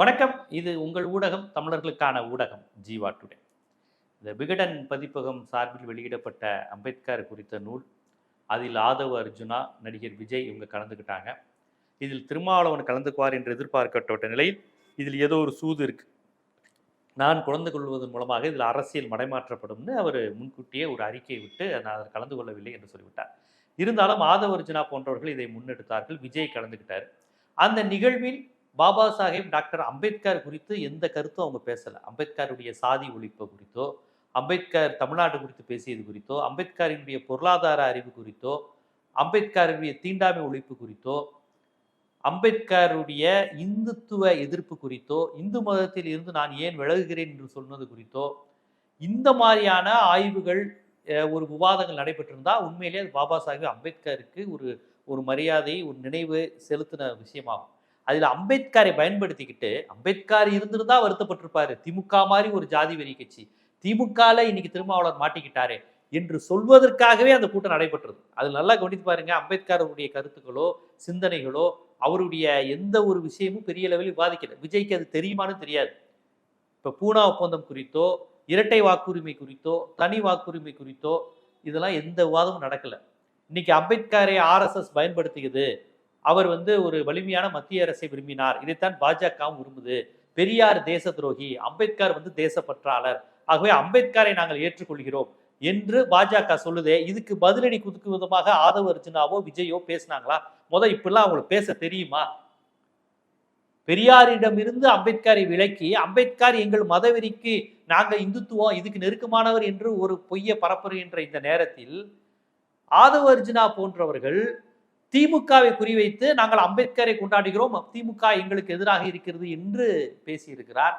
வணக்கம். இது உங்கள் ஊடகம் தமிழர்களுக்கான ஊடகம் ஜீவா டுடே. இந்த விகடன் பதிப்பகம் சார்பில் வெளியிடப்பட்ட அம்பேத்கர் குறித்த நூல் அதில் ஆதவ அர்ஜுனா நடிகர் விஜய் இவங்க கலந்துக்கிட்டாங்க. இதில் திருமாவளவன் கலந்துக்குவார் என்று எதிர்பார்க்கப்பட்ட நிலையில் இதில் ஏதோ ஒரு சூது இருக்கு. நான் கலந்து கொள்வதன் மூலமாக இதில் அரசியல் மடைமாற்றப்படும்னு அவர் முன்கூட்டியே ஒரு அறிக்கையை விட்டு நான் அதில் கலந்து கொள்ளவில்லை என்று சொல்லிவிட்டார். இருந்தாலும் ஆதவ அர்ஜுனா போன்றவர்கள் இதை முன்னெடுத்தார்கள். விஜய் கலந்துக்கிட்டார். அந்த நிகழ்வில் பாபா சாஹேப் டாக்டர் அம்பேத்கர் குறித்து எந்த கருத்தும் அவங்க பேசலை. அம்பேத்கருடைய சாதி ஒழிப்பு குறித்தோ அம்பேத்கர் தமிழ்நாடு குறித்து பேசியது குறித்தோ அம்பேத்கரினுடைய பொருளாதார அறிவு குறித்தோ அம்பேத்கருடைய தீண்டாமை ஒழிப்பு குறித்தோ அம்பேத்கருடைய இந்துத்துவ எதிர்ப்பு குறித்தோ இந்து மதத்தில் இருந்து நான் ஏன் விலகுகிறேன் என்று சொன்னது குறித்தோ இந்த மாதிரியான ஆய்வுகள் ஒரு விவாதங்கள் நடைபெற்றிருந்தால் உண்மையிலேயே அது பாபா சாஹேப் அம்பேத்கருக்கு ஒரு ஒரு மரியாதை ஒரு நினைவு செலுத்தின விஷயமாகும். அதில் அம்பேத்கரை பயன்படுத்திக்கிட்டு அம்பேத்கர் இருந்திருந்தா வருத்தப்பட்டிருப்பாரு. திமுக மாதிரி ஒரு ஜாதி வெறி கட்சி. திமுகல இன்னைக்கு திருமாவளர் மாட்டிக்கிட்டாரு என்று சொல்வதற்காகவே அந்த கூட்டம் நடைபெற்றது. அது நல்லா கவனித்து பாருங்க அம்பேத்கருடைய கருத்துக்களோ சிந்தனைகளோ அவருடைய எந்த ஒரு விஷயமும் பெரிய லெவலில் விவாதிக்கல. விஜய்க்கு அது தெரியுமான்னு தெரியாது. இப்போ பூனா ஒப்பந்தம் குறித்தோ இரட்டை வாக்குரிமை குறித்தோ தனி வாக்குரிமை குறித்தோ இதெல்லாம் எந்த விவாதமும் நடக்கல. இன்னைக்கு அம்பேத்கரை ஆர்எஸ்எஸ் பயன்படுத்துகிறது அவர் வந்து ஒரு வலிமையான மத்திய அரசை விரும்பினார். இதைத்தான் பாஜகவும் விரும்புது. பெரியார் தேச துரோகி அம்பேத்கர் வந்து தேசப்பற்றாளர் ஆகவே அம்பேத்கரை நாங்கள் ஏற்றுக்கொள்கிறோம் என்று பாஜக சொல்லுதே. இதுக்கு பதிலடி குதுக்கு விதமாக ஆதவ அர்ஜுனாவோ விஜயோ பேசினாங்களா? முத இப்படிலாம் அவங்களுக்கு பேச தெரியுமா? பெரியாரிடமிருந்து அம்பேத்கரை விலக்கி அம்பேத்கர் எங்கள் மதவெறிக்கு நாங்கள் இந்துத்துவம் இதுக்கு நெருக்கமானவர் என்று ஒரு பொய்யை பரப்புகின்ற இந்த நேரத்தில் ஆதவ அர்ஜுனா போன்றவர்கள் திமுகவை குறிவைத்து நாங்கள் அம்பேத்கரை கொண்டாடுகிறோம். திமுக எங்களுக்கு எதிராக இருக்கிறது என்று பேசியிருக்கிறார்.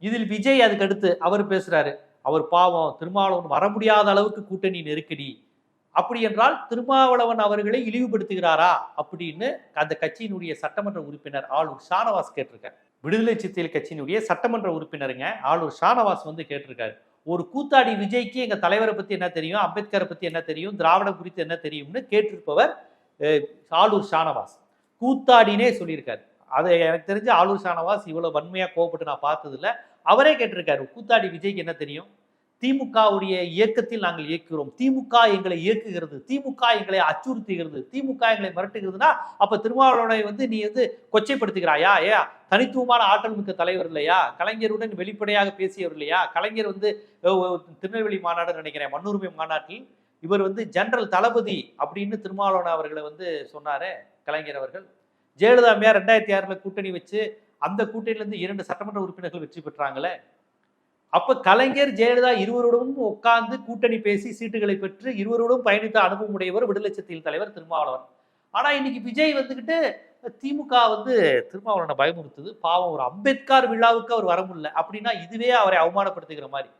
இதில் விஜய் அதுக்கு அடுத்து அவர் பேசுறாரு. அவர் பாவம் திருமாவளவன் வர முடியாத அளவுக்கு கூட்டணி நெருக்கடி. அப்படி என்றால் திருமாவளவன் அவர்களை இழிவுபடுத்துகிறாரா? அப்படின்னு அந்த கட்சியினுடைய சட்டமன்ற உறுப்பினர் ஆளூர் ஷானவாஸ் கேட்டிருக்காரு. விடுதலை சித்தியல் கட்சியினுடைய சட்டமன்ற உறுப்பினருங்க ஆளூர் ஷானவாஸ் வந்து கேட்டிருக்காரு. ஒரு கூத்தாடி விஜய்க்கு எங்கள் தலைவரை பற்றி என்ன தெரியும் அம்பேத்கரை பற்றி என்ன தெரியும் திராவிடம் குறித்து என்ன தெரியும்னு கேட்டிருப்பவர் ஆலூர் ஷானவாஸ். கூத்தாடினே சொல்லியிருக்காரு. அதை எனக்கு தெரிஞ்சு ஆலூர் ஷானவாஸ் இவ்வளோ வன்மையாக கோவப்பட்டு நான் பார்த்ததில்ல. அவரே கேட்டிருக்காரு கூத்தாடி விஜய்க்கு என்ன தெரியும்? திமுகவுடைய இயக்கத்தில் நாங்கள் இயக்குகிறோம். திமுக எங்களை இயக்குகிறது. திமுக எங்களை அச்சுறுத்துகிறது. திமுக எங்களை மிரட்டுகிறதுனா அப்ப திருமாவளவனை வந்து நீ வந்து கொச்சைப்படுத்துகிறாயா? ஏ தனித்துவமான ஆற்றல் மிக்க தலைவர் இல்லையா? கலைஞருடன் வெளிப்படையாக பேசியவர் இல்லையா? கலைஞர் வந்து திருநெல்வேலி மாநாடு நினைக்கிறேன். மண்ணுரிமை மாநாட்டில் இவர் வந்து ஜெனரல் தளபதி அப்படின்னு திருமாவளவன் அவர்களை வந்து சொன்னாரு கலைஞர் அவர்கள். ஜெயலலிதா அம்மையார் ரெண்டாயிரத்தி ஆறுல கூட்டணி வச்சு அந்த கூட்டணியிலிருந்து இரண்டு சட்டமன்ற உறுப்பினர்கள் வெற்றி பெற்றாங்களே. அப்ப கலைஞர் ஜெயலலிதா இருவரோடும் உட்கார்ந்து கூட்டணி பேசி சீட்டுகளை பெற்று இருவரோடும் பயணித்த அனுபவம் உடையவர் விடுதலை சக்தியின் தலைவர் திருமாவளவன். ஆனா இன்னைக்கு விஜய் வந்துகிட்டு திமுக வந்து திருமாவளவனை பயமுறுத்துது. பாவம் ஒரு அம்பேத்கர் விழாவுக்கு அவர் வர முடியல. அப்படின்னா இதுவே அவரை அவமானப்படுத்துகிற மாதிரி.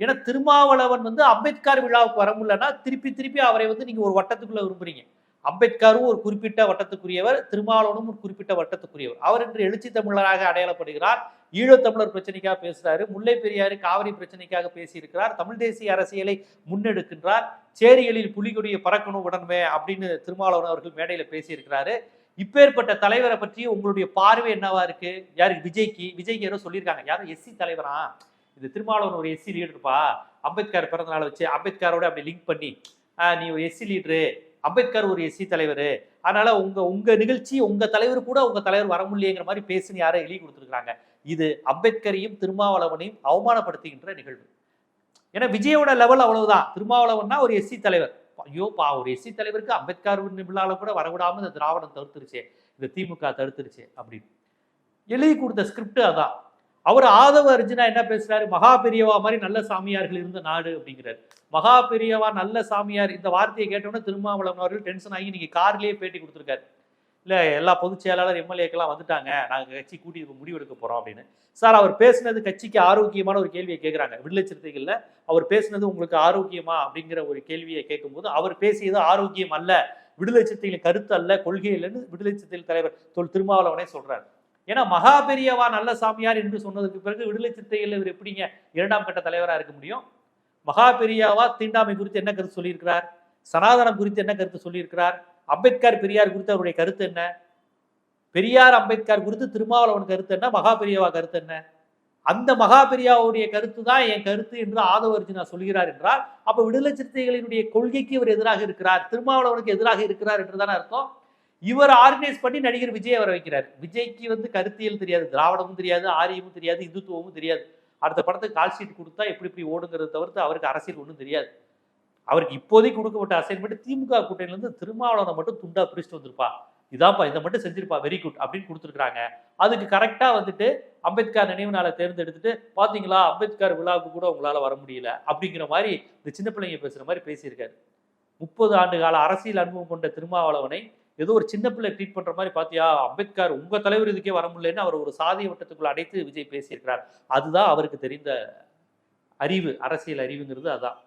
ஏன்னா திருமாவளவன் வந்து அம்பேத்கர் விழாவுக்கு வர முடியலன்னா திருப்பி திருப்பி அவரை வந்து நீங்க ஒரு வட்டத்துக்குள்ள விரும்புறீங்க. அம்பேத்கரும் ஒரு குறிப்பிட்ட வட்டத்துக்குரியவர் திருமாவளவனும் ஒரு குறிப்பிட்ட வட்டத்துக்குரியவர். அவர் இன்று எழுச்சி தமிழராக அடையாளப்படுகிறார். ஈழத்தமிழர் பிரச்சனைக்காக பேசுகிறாரு முல்லை பெரியாறு காவிரி பிரச்சனைக்காக பேசியிருக்கிறார். தமிழ் தேசிய அரசியலை முன்னெடுக்கின்றார். சேரிகளில் புலிகொடியை பறக்கணும் உடனே அப்படின்னு திருமாவளவன் அவர்கள் மேடையில் பேசியிருக்கிறாரு. இப்பேற்பட்ட தலைவரை பற்றி உங்களுடைய பார்வை என்னவா இருக்கு? யாருக்கு விஜய்க்கு. விஜய்க்கு யாரோ சொல்லியிருக்காங்க. யாரும் எஸ்சி தலைவரா? இது திருமாவளவன் ஒரு எஸ்சி லீடர்ப்பா அம்பேத்கர் பிறந்த நாளை வச்சு அம்பேத்கரோட அப்படி லிங்க் பண்ணி நீ ஒரு எஸ்சி லீடரு அம்பேத்கர் ஒரு எஸ்சி தலைவர். அதனால உங்க உங்க நிகழ்ச்சி உங்க தலைவர் கூட உங்க தலைவர் வர முடியலைங்கிற மாதிரி பேசுன்னு யாரோ எழுதி கொடுத்துருக்காங்க இது அம்பேத்கரையும் திருமாவளவனையும் அவமானப்படுத்துகின்ற நிகழ்வு. ஏன்னா விஜயோட லெவல் அவ்வளவுதான். திருமாவளவன்னா ஒரு எஸ்சி தலைவர். ஐயோ பா ஒரு எஸ்சி தலைவருக்கு அம்பேத்கர் விழால கூட வரவிடாம இந்த திராவிடம் தடுத்துருச்சே இந்த திமுக தடுத்துருச்சே அப்படின்னு. எழுதி கொடுத்த ஸ்கிரிப்ட் அதான். அவர் ஆதவ அர்ஜுனா என்ன பேசுறாரு? மகா பெரியவா மாதிரி நல்ல சாமியார்கள் இருந்த நாடு அப்படிங்கிறாரு. மகா பெரியவா நல்ல சாமியார். இந்த வார்த்தையை கேட்டோன்னே திருமாவளவன் அவர்கள் டென்ஷன் ஆகி இன்னைக்கு கார்லேயே பேட்டி கொடுத்துருக்காரு. இல்லை எல்லா பொதுச் செயலாளர் எம்எல்ஏக்கெல்லாம் வந்துட்டாங்க. நாங்கள் கட்சி கூட்டி முடிவெடுக்க போகிறோம் அப்படின்னு. சார் அவர் பேசுனது கட்சிக்கு ஆரோக்கியமான ஒரு கேள்வியை கேட்குறாங்க விடுதலை சிறுத்தைகளில் அவர் பேசுனது உங்களுக்கு ஆரோக்கியமா அப்படிங்கிற ஒரு கேள்வியை கேட்கும்போது அவர் பேசியது ஆரோக்கியம் அல்ல. விடுதலை சிறுத்தைகளின் கருத்து அல்ல கொள்கை இல்லைன்னு விடுதலை சிறுத்தைகள் தலைவர் தொல் திருமாவளவனே சொல்கிறார் ஏன்னா மகா பெரியவா நல்ல சாமியார் என்று சொன்னதுக்கு பிறகு விடுதலை சிறுத்தைகள் இவர் எப்படிங்க இரண்டாம் கட்ட தலைவராக இருக்க முடியும்? மகாபெரியாவா தீண்டாமை குறித்து என்ன கருத்து சொல்லியிருக்கிறார்? சனாதனம் குறித்து என்ன கருத்து சொல்லியிருக்கிறார்? அம்பேத்கர் பெரியார் குறித்து அவருடைய கருத்து என்ன? பெரியார் அம்பேத்கர் குறித்து திருமாவளவன் கருத்து என்ன? மகாபெரியாவா கருத்து என்ன? அந்த மகாபெரியாவுடைய கருத்து தான் என் கருத்து என்று ஆதவர்ஜுனா சொல்கிறார் என்றால் அப்ப விடுதலை சிறுத்தைகளினுடைய கொள்கைக்கு இவர் எதிராக இருக்கிறார். திருமாவளவனுக்கு எதிராக இருக்கிறார் என்றுதானே அர்த்தம்? இவர் ஆர்கனைஸ் பண்ணி நடிகர் விஜய் அவரை வைக்கிறார். விஜய்க்கு வந்து கருத்தியல் தெரியாது திராவிடமும் தெரியாது ஆரியமும் தெரியாது இந்துத்துவமும் தெரியாது. அடுத்த படத்துக்கு கால் ஷீட் கொடுத்தா எப்படி இப்படி ஓடுங்கிறத தவிர்த்து அவருக்கு அரசியல் ஒன்றும் தெரியாது. அவருக்கு இப்போதைக்கு கொடுக்கப்பட்ட அசைன்மெண்ட் திமுக கூட்டணியிலேருந்து திருமாவளவனை மட்டும் துண்டா பிரிச்சுட்டு வந்திருப்பா. இதாப்பா இதை மட்டும் செஞ்சிருப்பா. வெரி குட் அப்படின்னு கொடுத்துருக்காங்க அதுக்கு கரெக்டாக வந்துட்டு அம்பேத்கர் நினைவு நாளை தேர்ந்தெடுத்துட்டு பார்த்தீங்களா அம்பேத்கர் விழாவுக்கு கூட உங்களால் வர முடியல அப்படிங்கிற மாதிரி இந்த சின்ன பிள்ளைங்க பேசுகிற மாதிரி பேசியிருக்காரு. முப்பது ஆண்டு கால அரசியல் அனுபவம் கொண்ட திருமாவளவனை ஏதோ ஒரு சின்ன பிள்ளை ட்ரீட் பண்ற மாதிரி பாத்தியா? அம்பேத்கர் உங்க தலைவர் இதுக்கே வர முடியலன்னு அவர் ஒரு சாதிய வட்டத்துக்குள்ள அடைத்து விஜய் பேசியிருக்கிறார். அதுதான் அவருக்கு தெரிந்த அறிவு அரசியல் அறிவுங்கிறது அதான்.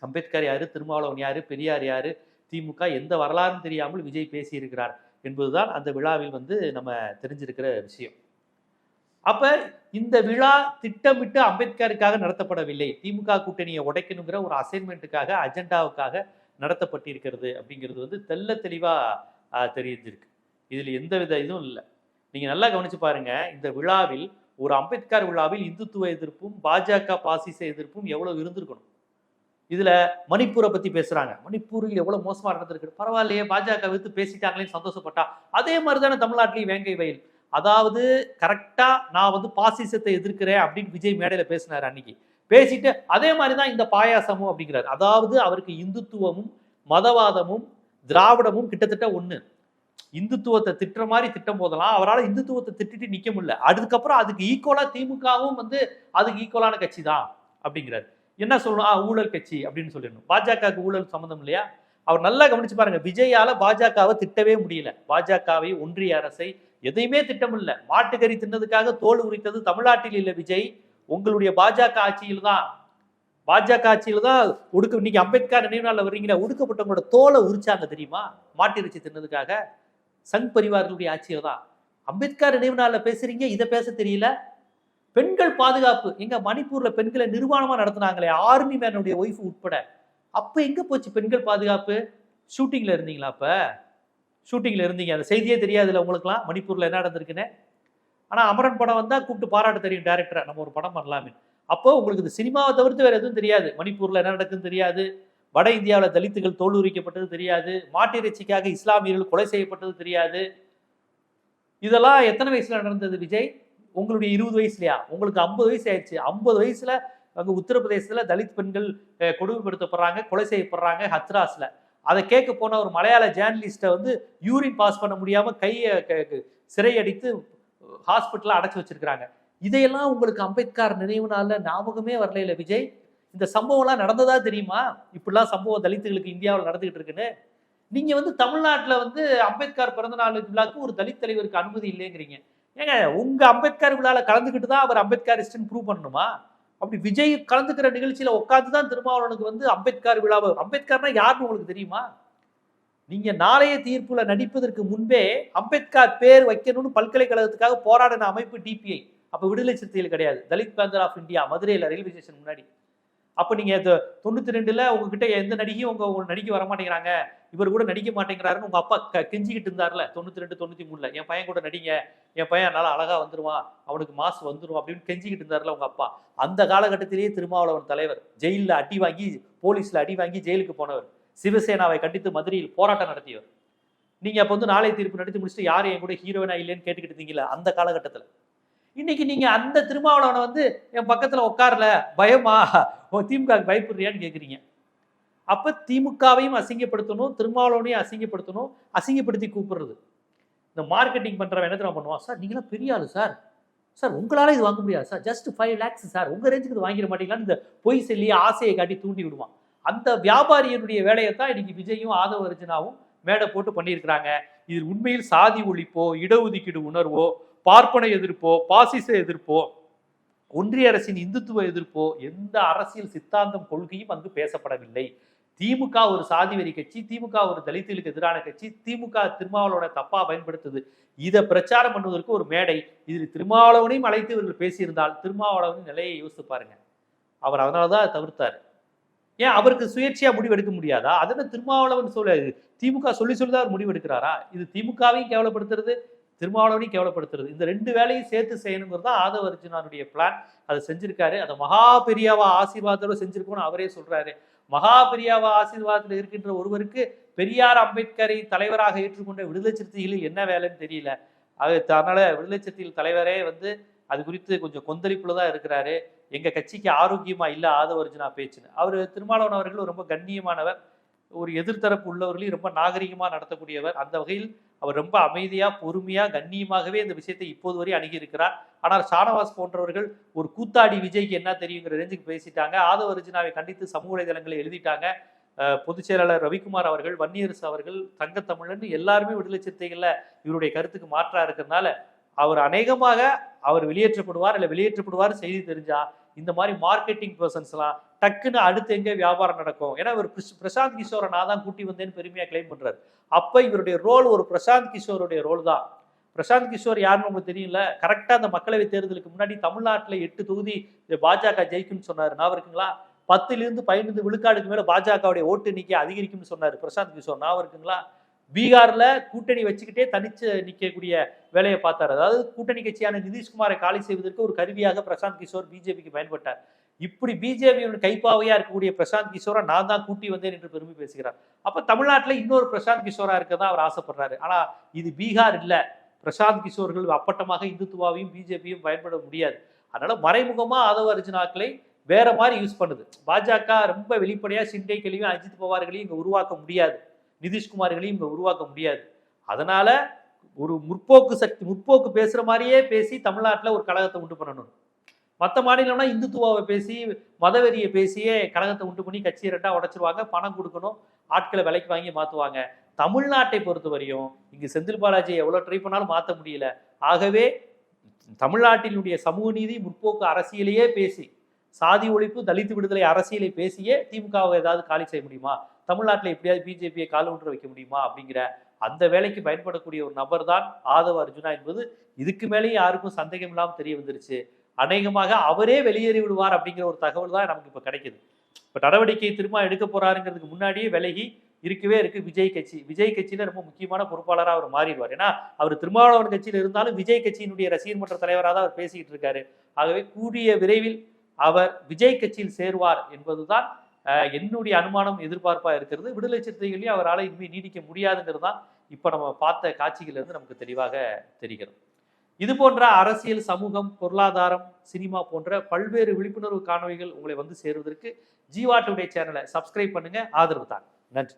அம்பேத்கர் யாரு திருமாவளவன் யாரு பெரியார் யாரு திமுக எந்த வரலாறும் தெரியாமல் விஜய் பேசியிருக்கிறார் என்பதுதான் அந்த விழாவில் வந்து நம்ம தெரிஞ்சிருக்கிற விஷயம். அப்ப இந்த விழா திட்டமிட்டு அம்பேத்கருக்காக நடத்தப்படவில்லை. திமுக கூட்டணியை உடைக்கணுங்கிற ஒரு அசைன்மெண்ட்டுக்காக அஜெண்டாவுக்காக நடத்தப்பட்டிருக்கிறது அப்படிங்கிறது வந்து தெல்ல தெளிவாக தெரிஞ்சிருக்கு. இதில் எந்த வித இதுவும் இல்லை. நீங்கள் நல்லா கவனித்து பாருங்கள் இந்த விழாவில் ஒரு அம்பேத்கர் விழாவில் இந்துத்துவ எதிர்ப்பும் பாஜக பாசிச எதிர்ப்பும் எவ்வளோ இருந்திருக்கணும்? இதில் மணிப்பூரை பற்றி பேசுகிறாங்க மணிப்பூரில் எவ்வளோ மோசமாக நடந்திருக்கு? பரவாயில்லையே பாஜக வித்து பேசிட்டாங்களேன்னு சந்தோஷப்பட்டா. அதே மாதிரி தானே தமிழ்நாட்டிலையும் வேங்கை வயல். அதாவது கரெக்டாக நான் வந்து பாசிசத்தை எதிர்க்கிறேன் அப்படின்னு விஜய் மேடையில் பேசினார் அன்னைக்கு. பேசிட்டு அதே மாதிரி தான் இந்த பாயாசமும் அப்படிங்கிறார். அதாவது அவருக்கு இந்துத்துவமும் மதவாதமும் திராவிடமும் கிட்டத்தட்ட ஒன்று இந்துத்துவத்தை திட்டுற மாதிரி திட்டம் போதெல்லாம் அவரால் இந்துத்துவத்தை திட்டிட்டு நிற்க முடியல. அதுக்கப்புறம் அதுக்கு ஈக்குவலாக திமுகவும் வந்து அதுக்கு ஈக்குவலான கட்சி தான் அப்படிங்கிறார். என்ன சொல்லணும்? ஆ, ஊழல் கட்சி அப்படின்னு சொல்லிடணும். பாஜகவுக்கு ஊழல் சம்மந்தம் இல்லையா? அவர் நல்லா கவனிச்சு பாருங்க விஜயால பாஜகவை திட்டவே முடியல. பாஜகவை ஒன்றிய அரசை எதையுமே திட்டமில்ல மாட்டுக்கறி தின்னதுக்காக தோல் உரித்தது தமிழ்நாட்டில் இல்லை விஜய். உங்களுடைய பாஜக ஆட்சியில் தான் பாஜக ஆட்சியில் தான் ஒடுக்க இன்னைக்கு அம்பேத்கர் நினைவு நாளில் வர்றீங்களா ஒடுக்கப்பட்டவங்களோட தோலை உரிச்சாங்க தெரியுமா? மாட்டிறைச்சி தின்னதுக்காக. சங் பரிவார்களுடைய ஆட்சியில் தான் அம்பேத்கர் நினைவு நாளில் பேசுறீங்க இதை பேச தெரியல. பெண்கள் பாதுகாப்பு எங்க மணிப்பூர்ல பெண்களை நிர்வாணமா நடத்தினாங்களே ஆர்மி மேனுடைய ஒய்ஃப் உட்பட. அப்ப எங்க போச்சு பெண்கள் பாதுகாப்பு? ஷூட்டிங்ல இருந்தீங்களா அப்ப? ஷூட்டிங்ல இருந்தீங்க அந்த செய்தியே தெரியாதுல்ல உங்களுக்குலாம் மணிப்பூர்ல என்ன நடந்திருக்குன்னு? ஆனால் அமரன் படம் வந்தால் கூப்பிட்டு பாராட்ட தெரியும் டேரக்டரை நம்ம ஒரு படம் பண்ணலாமே. அப்போ உங்களுக்கு இந்த சினிமாவை தவிர்த்து வேறு எதுவும் தெரியாது. மணிப்பூரில் என்ன நடக்குதுன்னு தெரியாது. வட இந்தியாவில் தலித்துகள் தோல்வரிக்கப்பட்டது தெரியாது. மாட்டிறைச்சிக்காக இஸ்லாமியர்கள் கொலை செய்யப்பட்டது தெரியாது. இதெல்லாம் எத்தனை வயசில் நடந்தது விஜய்? உங்களுடைய இருபது வயசுலையா? உங்களுக்கு ஐம்பது வயசு ஆயிடுச்சு. ஐம்பது வயசில் அங்கே உத்தரப்பிரதேசத்தில் தலித் பெண்கள் கொடுமைப்படுத்தப்படுறாங்க கொலை செய்யப்படுறாங்க ஹத்ராஸில். அதை கேட்க போன ஒரு மலையாள ஜேர்னலிஸ்ட்டை வந்து யூரின் பாஸ் பண்ண முடியாமல் கையை சிறையடித்து ஹாஸ்பிட்டல்ல அடைச்சு வச்சிருக்கிறாங்க. இதையெல்லாம் உங்களுக்கு அம்பேத்கர் நினைவு நாள்ல ஞாபகமே வரல விஜய்? இந்த சம்பவம்லாம் நடந்ததா தெரியுமா? இப்படிலாம் சம்பவம் தலித்துகளுக்கு இந்தியாவில் நடந்துகிட்டு இருக்குன்னு. நீங்க வந்து தமிழ்நாட்டுல வந்து அம்பேத்கர் பிறந்த நாள் விழாக்கு ஒரு தலித் தலைவருக்கு அனுமதி இல்லைங்கிறீங்க. ஏங்க உங்க அம்பேத்கர் விழால கலந்துக்கிட்டு தான் அவர் அம்பேத்கரிஸ்ட்னு ப்ரூவ் பண்ணணுமா? அப்படி விஜய் கலந்துக்கிற நிகழ்ச்சியில உட்காந்து தான் திருமாவளவனுக்கு வந்து அம்பேத்கர் விழாவை அம்பேத்கர்னா யாருன்னு உங்களுக்கு தெரியுமா? நீங்க நாளைய தீர்ப்புல நடிப்பதற்கு முன்பே அம்பேத்கர் பேர் வைக்கணும்னு பல்கலைக்கழகத்துக்காக போராடின அமைப்பு டிபிஐ அப்ப விடுதலை சிறுத்தைகள் கிடையாது. தலித் பேந்தர் ஆஃப் இந்தியா மதுரையில ரயில்வே ஸ்டேஷன் முன்னாடி. அப்ப நீங்க தொண்ணூற்றி தொண்ணூத்தி ரெண்டுல உங்ககிட்ட எந்த நடிகையும் உங்க உங்க நடிக்க வர மாட்டேங்கிறாங்க. இவர் கூட நடிக்க மாட்டேங்கிறாருன்னு உங்க அப்பா க- கெஞ்சிக்கிட்டு இருந்தார்ல தொண்ணூத்தி ரெண்டு தொண்ணூத்தி மூணுல என் பையன் கூட நடிங்க. என் பையன் நல்லா அழகா வந்துருவான் அவனுக்கு மாசு வந்துரும் அப்படின்னு கெஞ்சிக்கிட்டு இருந்தார்ல உங்க அப்பா. அந்த காலகட்டத்திலேயே திருமாவளவன் தலைவர் ஜெயிலில் அடி வாங்கி போலீஸ்ல அடி வாங்கி ஜெயிலுக்கு போனவர். சிவசேனாவை கண்டித்து மதுரையில் போராட்டம் நடத்தியவர். நீங்கள் அப்போ வந்து நாளை தீர்ப்பு நடத்தி முடிச்சுட்டு யார் என் கூட ஹீரோயினா இல்லைன்னு கேட்டுக்கிட்டு இருந்தீங்களா அந்த காலகட்டத்தில். இன்னைக்கு நீங்கள் அந்த திருமாவளவனை வந்து என் பக்கத்தில் உட்காரல பயமா? ஓ திமுக பயப்படுறியான்னு கேட்குறீங்க அப்போ திமுகவையும் அசிங்கப்படுத்தணும் திருமாவளவனையும் அசிங்கப்படுத்தணும் அசிங்கப்படுத்தி கூப்பிடுறது. இந்த மார்க்கெட்டிங் பண்ணுறவன் என்ன தெரியுமா பண்ணுவான்? சார் நீங்களாம் பெரிய ஆள் சார். சார் உங்களால் இது வாங்க முடியாது. Sir just five lakhs sir. உங்கள் ரேஞ்சுக்கு இது வாங்கிட மாட்டீங்களான்னு இந்த பொய் சொல்லி ஆசையை காட்டி தூண்டி விடுவான். அந்த வியாபாரியினுடைய வேலையை தான் இன்னைக்கு விஜயும் ஆதவ அர்ஜுனாவும் மேடை போட்டு பண்ணியிருக்கிறாங்க. இது உண்மையில் சாதி ஒழிப்போ இடஒதுக்கீடு உணர்வோ பார்ப்பன எதிர்ப்போ பாசிச எதிர்ப்போ ஒன்றிய அரசின் இந்துத்துவ எதிர்ப்போ எந்த அரசியல் சித்தாந்தம் கொள்கையும் அங்கு பேசப்படவில்லை. திமுக ஒரு சாதி வெறி கட்சி திமுக ஒரு தலித்துகளுக்கு எதிரான கட்சி திமுக திருமாவளவனை தப்பா பயன்படுத்துது. இதை பிரச்சாரம் பண்ணுவதற்கு ஒரு மேடை. இதில் திருமாவளவனையும் அழைத்து இவர்கள் பேசியிருந்தால் திருமாவளவனின் நிலையை யோசித்து பாருங்க. அவர் அதனால தான் தவிர்த்தார். ஏன் அவருக்கு சுயேட்சையா முடிவு எடுக்க முடியாதா அதென்ன திருமாவளவன் சொல்ல திமுக சொல்லி சொல்லி தான் அவர் முடிவு எடுக்கிறாரா இது திமுகவையும் கேவலப்படுத்துறது திருமாவளவனையும் கேவலப்படுத்துறது. இந்த ரெண்டு வேலையும் சேர்த்து செய்யணுங்கிறது தான் ஆதவ அர்ஜுனானுடைய பிளான் அதை செஞ்சிருக்காரு. அதை மகா பெரியாவா ஆசீர்வாதத்தோட செஞ்சிருக்கோன்னு அவரே சொல்றாரு. மகா பெரியாவா ஆசீர்வாதத்தில் இருக்கின்ற ஒருவருக்கு பெரியார் அம்பேத்கரை தலைவராக ஏற்றுக்கொண்ட விடுதலை சிறுத்தைகளில் என்ன வேலைன்னு தெரியல. அது அதனால விடுதலை சிறுத்தைகள் தலைவரே வந்து அது குறித்து கொஞ்சம் கொந்தளிப்புல தான் இருக்கிறாரு. எங்கள் கட்சிக்கு ஆரோக்கியமாக இல்லை ஆதவர்ஜுனா பேச்சுன்னு. அவர் திருமாவளவன் அவர்கள் ரொம்ப கண்ணியமானவர் ஒரு எதிர்த்தரப்பு உள்ளவர்களையும் ரொம்ப நாகரிகமாக நடத்தக்கூடியவர். அந்த வகையில் அவர் ரொம்ப அமைதியாக பொறுமையாக கண்ணியமாகவே இந்த விஷயத்தை இப்போது வரை அணுகி இருக்கிறார் ஆனால் ஷானவாஸ் போன்றவர்கள் ஒரு கூத்தாடி விஜய்க்கு என்ன தெரியுங்கிற ரேஞ்சுக்கு பேசிட்டாங்க. ஆதவ அர்ஜுனாவை கண்டித்து சமூக வலைதளங்களை எழுதிட்டாங்க. பொதுச்செயலாளர் பொதுச் செயலாளர் ரவிக்குமார் அவர்கள் வன்னியரசு அவர்கள் தங்கத்தமிழன் எல்லாருமே விடுதலை சிறுத்தைகளில் இவருடைய கருத்துக்கு மாற்றா இருக்கிறதுனால அவர் அநேகமாக அவர் வெளியேற்றப்படுவார் இல்லை வெளியேற்றப்படுவார் செய்தி தெரிஞ்சா இந்த மாதிரி மார்க்கெட்டிங் பர்சன்ஸ்லாம் டக்குன்னு அடுத்து எங்கே வியாபாரம் நடக்கும்? ஏன்னா இவர் பிரசாந்த் கிஷோரை நான் தான் கூட்டி வந்தேன்னு பெருமையாக கிளைம் பண்ணுறாரு அப்போ இவருடைய ரோல் ஒரு பிரசாந்த் கிஷோருடைய ரோல் தான். பிரசாந்த் கிஷோர் யாருன்னு உங்களுக்கு தெரியல கரெக்டாக அந்த மக்களவை தேர்தலுக்கு முன்னாடி தமிழ்நாட்டில் எட்டு தொகுதி பாஜக ஜெயிக்கும்னு சொன்னார். நான் இருக்குங்களா? பத்துலேருந்து பதினைந்து விழுக்காடுக்கு மேலே பாஜகவுடைய ஓட்டு எண்ணிக்கை அதிகரிக்கும்னு சொன்னார் பிரசாந்த் கிஷோர். நான் இருக்குங்களா? பீகார்ல கூட்டணி வச்சுக்கிட்டே தனிச்சு நிற்கக்கூடிய வேலையை பார்த்தார். அதாவது கூட்டணி கட்சியான நிதிஷ்குமாரை காலி செய்வதற்கு ஒரு கருவியாக பிரசாந்த் கிஷோர் பிஜேபிக்கு பயன்பட்டார். இப்படி பிஜேபியோட கைப்பாவையா இருக்கக்கூடிய பிரசாந்த் கிஷோரை நான் தான் கூட்டி வந்தேன் என்று பெருமை பேசுகிறார். அப்ப தமிழ்நாட்டில் இன்னொரு பிரசாந்த் கிஷோரா இருக்கதான் அவர் ஆசைப்படுறாரு. ஆனா இது பீகார் இல்ல. பிரசாந்த் கிஷோர்கள் அப்பட்டமாக இந்துத்துவாவையும் பிஜேபியும் பயன்பட முடியாது. அதனால மறைமுகமா ஆதவ அர்ஜுனாக்களை வேற மாதிரி யூஸ் பண்ணுது. பாஜக ரொம்ப வெளிப்படையா சிண்டைகளையும் அஜித் பவார்களையும் இங்க உருவாக்க முடியாது. நிதிஷ்குமார்களையும் இங்கே உருவாக்க முடியாது. அதனால் ஒரு முற்போக்கு சக்தி முற்போக்கு பேசுகிற மாதிரியே பேசி தமிழ்நாட்டில் ஒரு கழகத்தை உண்டு பண்ணணும். மற்ற மாநிலம்னா இந்துத்துவாவை பேசி மதவெறியை பேசியே கழகத்தை உண்டு பண்ணி கட்சியை ரெண்டாக உடச்சிருவாங்க பணம் கொடுக்கணும் ஆட்களை விலைக்கு வாங்கி மாற்றுவாங்க தமிழ்நாட்டை பொறுத்தவரையும் இங்கு செந்தில் பாலாஜி எவ்வளோ ட்ரை பண்ணாலும் மாற்ற முடியல. ஆகவே தமிழ்நாட்டினுடைய சமூக நீதி முற்போக்கு அரசியலையே பேசி சாதி ஒழிப்பு தலித்து விடுதலை அரசியலை பேசியே திமுகவை ஏதாவது காலி செய்ய முடியுமா? தமிழ்நாட்டில் எப்படியாவது பிஜேபியை கால ஒன்று வைக்க முடியுமா அப்படிங்கிற அந்த வேலைக்கு பயன்படக்கூடிய ஒரு நபர் தான் ஆதவ அர்ஜுனா என்பது. இதுக்கு மேலேயும் யாருக்கும் சந்தேகம் இல்லாமல் தெரிய வந்துருச்சு. அநேகமாக அவரே வெளியேறி விடுவார் அப்படிங்கிற ஒரு தகவல் தான் நமக்கு இப்போ கிடைக்குது. இப்போ நடவடிக்கை திரும்ப எடுக்க போறாருங்கிறதுக்கு முன்னாடியே விலகி இருக்கவே இருக்கு விஜய் கட்சி. விஜய் கட்சியில ரொம்ப முக்கியமான பொறுப்பாளராக அவர் மாறிடுவார். ஏன்னா அவர் திருமாவளவன் கட்சியில் இருந்தாலும் விஜய் கட்சியினுடைய ரசிகர் மன்ற தலைவராக தான் அவர் பேசிக்கிட்டு இருக்காரு. ஆகவே கூடிய விரைவில் அவர் விஜய் கட்சியில் சேருவார் என்பதுதான் என்னுடைய அனுமானம் எதிர்பார்ப்பா இருக்கிறது. விடுதலை சிறுத்தைகளையும் அவரால் இனிமே நீடிக்க முடியாதுங்கிறது தான் இப்போ நம்ம பார்த்த காட்சிகள் இருந்து நமக்கு தெளிவாக தெரிகிறது. இது போன்ற அரசியல் சமூகம் பொருளாதாரம் சினிமா போன்ற பல்வேறு விழிப்புணர்வு காணொலிகள் உங்களை வந்து சேருவதற்கு ஜீவா டுடே சேனலை சப்ஸ்கிரைப் பண்ணுங்க. ஆதரவு தாங்க. நன்றி.